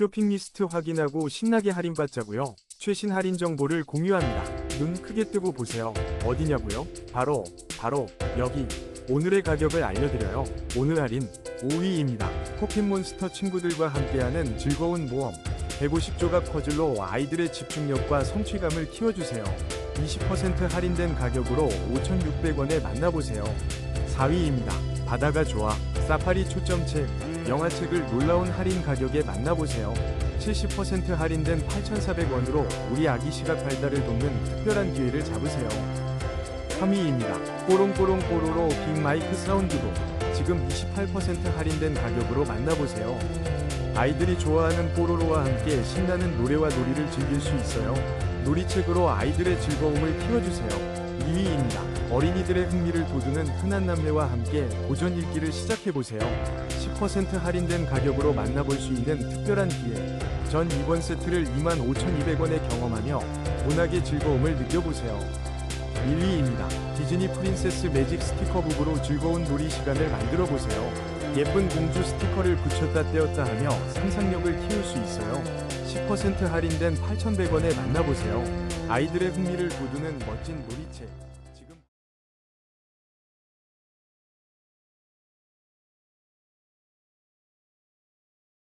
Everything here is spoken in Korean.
쇼핑 리스트 확인하고 신나게 할인받자고요. 최신 할인 정보를 공유합니다. 눈 크게 뜨고 보세요. 어디냐고요? 바로 바로 여기. 오늘의 가격을 알려드려요. 오늘 할인 5위입니다. 포켓몬스터 친구들과 함께하는 즐거운 모험. 150조각 퍼즐로 아이들의 집중력과 성취감을 키워주세요. 20% 할인된 가격으로 5,600원에 만나보세요. 4위입니다. 바다가 좋아. 사파리 초점책. 영화책을 놀라운 할인 가격에 만나보세요. 70% 할인된 8,400원으로 우리 아기 시각 발달을 돕는 특별한 기회를 잡으세요. 3위입니다. 뽀롱뽀롱 뽀로로 빅마이크 사운드로 지금 28% 할인된 가격으로 만나보세요. 아이들이 좋아하는 뽀로로와 함께 신나는 노래와 놀이를 즐길 수 있어요. 놀이책으로 아이들의 즐거움을 키워주세요. 2위입니다. 어린이들의 흥미를 돋우는 흔한 남매와 함께 고전 읽기를 시작해보세요. 10% 할인된 가격으로 만나볼 수 있는 특별한 기회. 전 2권 세트를 25,200원에 경험하며 문학의 즐거움을 느껴보세요. 1위입니다. 디즈니 프린세스 매직 스티커북으로 즐거운 놀이 시간을 만들어 보세요. 예쁜 공주 스티커를 붙였다 떼었다 하며 상상력을 키울 수 있어요. 10% 할인된 8,100원에 만나보세요. 아이들의 흥미를 돋우는 멋진 놀이책.